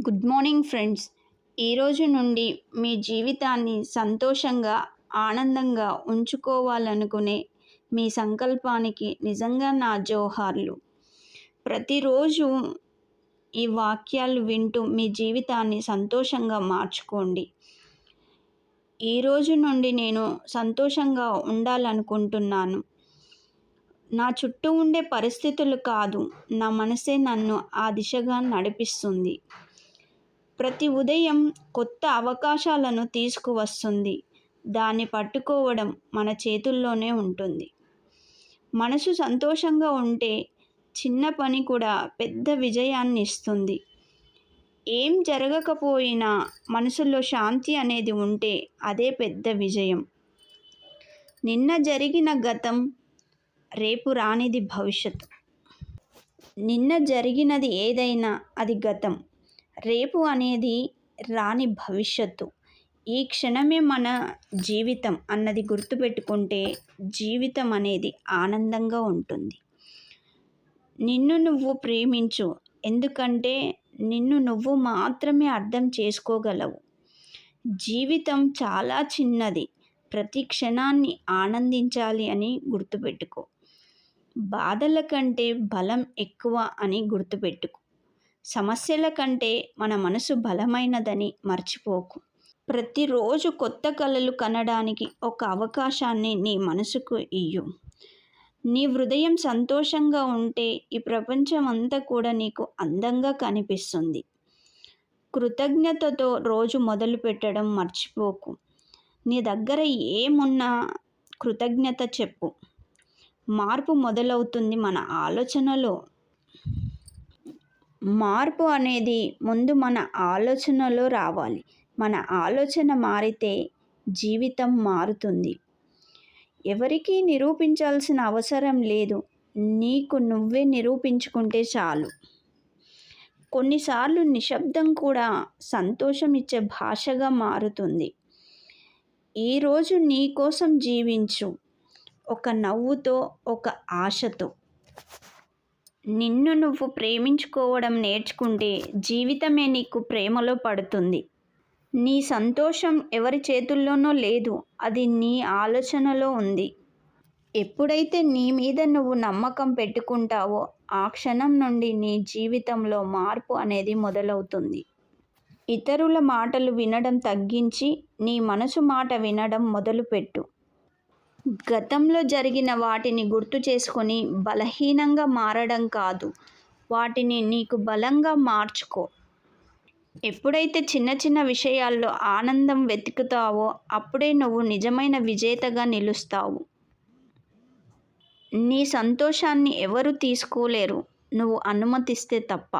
Good morning friends. ఈరోజు నుండి మీ జీవితాన్ని సంతోషంగా ఆనందంగా ఉంచుకోవాలనుకునే మీ సంకల్పానికి నిజంగా నా జోహార్లు. ప్రతిరోజు ఈ వాక్యాలు వింటూ మీ జీవితాన్ని సంతోషంగా మార్చుకోండి. ఈరోజు నుండి నేను సంతోషంగా ఉండాలనుకుంటున్నాను. నా చుట్టూ ఉండే పరిస్థితులు కాదు నా మనసే నన్ను ఆ దిశగా నడిపిస్తుంది. ప్రతి ఉదయం కొత్త అవకాశాలను తీసుకువస్తుంది. దాన్ని పట్టుకోవడం మన చేతుల్లోనే ఉంటుంది. మనసు సంతోషంగా ఉంటే చిన్న పని కూడా పెద్ద విజయాన్ని ఇస్తుంది. ఏం జరగకపోయినా మనసులో శాంతి అనేది ఉంటే అదే పెద్ద విజయం. నిన్న జరిగిన గతం రేపు రానిది భవిష్యత్ నిన్న జరిగినది ఏదైనా అది గతం. రేపు అనేది రాని భవిష్యత్తు. ఈ క్షణమే మన జీవితం అన్నది గుర్తుపెట్టుకుంటే జీవితం అనేది ఆనందంగా ఉంటుంది. నిన్ను నువ్వు ప్రేమించు. ఎందుకంటే నిన్ను నువ్వు మాత్రమే అర్థం చేసుకోగలవు. జీవితం చాలా చిన్నది. ప్రతి క్షణాన్ని ఆనందించాలి అని గుర్తుపెట్టుకో. బాధల కంటే బలం ఎక్కువ అని గుర్తుపెట్టుకో. సమస్యల కంటే మన మనసు బలమైనదని మర్చిపోకు. ప్రతిరోజు కొత్త కళలు కనడానికి ఒక అవకాశాన్ని నీ మనసుకు ఇయ్యు. నీ హృదయం సంతోషంగా ఉంటే ఈ ప్రపంచం అంతా కూడా నీకు అందంగా కనిపిస్తుంది. కృతజ్ఞతతో రోజు మొదలు పెట్టడం మర్చిపోకు. నీ దగ్గర ఏమున్నా కృతజ్ఞత చెప్పు. మార్పు మొదలవుతుంది మన ఆలోచనలో. మార్పు అనేది ముందు మన ఆలోచనలో రావాలి. మన ఆలోచన మారితే జీవితం మారుతుంది. ఎవరికీ నిరూపించాల్సిన అవసరం లేదు. నీకు నువ్వే నిరూపించుకుంటే చాలు. కొన్నిసార్లు నిశ్శబ్దం కూడా సంతోషం ఇచ్చే భాషగా మారుతుంది. ఈరోజు నీ కోసం జీవించు. ఒక నవ్వుతో ఒక ఆశతో. నిన్ను నువ్వు ప్రేమించుకోవడం నేర్చుకుంటే జీవితమే నీకు ప్రేమలో పడుతుంది. నీ సంతోషం ఎవరి చేతుల్లోనో లేదు అది నీ ఆలోచనలో ఉంది. ఎప్పుడైతే నీ మీద నువ్వు నమ్మకం పెట్టుకుంటావో ఆ క్షణం నుండి నీ జీవితంలో మార్పు అనేది మొదలవుతుంది. ఇతరుల మాటలు వినడం తగ్గించి నీ మనసు మాట వినడం మొదలుపెట్టు. గతంలో జరిగిన వాటిని గుర్తు చేసుకొని బలహీనంగా మారడం కాదు. వాటిని నీకు బలంగా మార్చుకో. ఎప్పుడైతే చిన్న చిన్న విషయాల్లో ఆనందం వెతుకుతావో అప్పుడే నువ్వు నిజమైన విజేతగా నిలుస్తావు. నీ సంతోషాన్ని ఎవరు తీసుకోలేరు. నువ్వు అనుమతిస్తే తప్ప.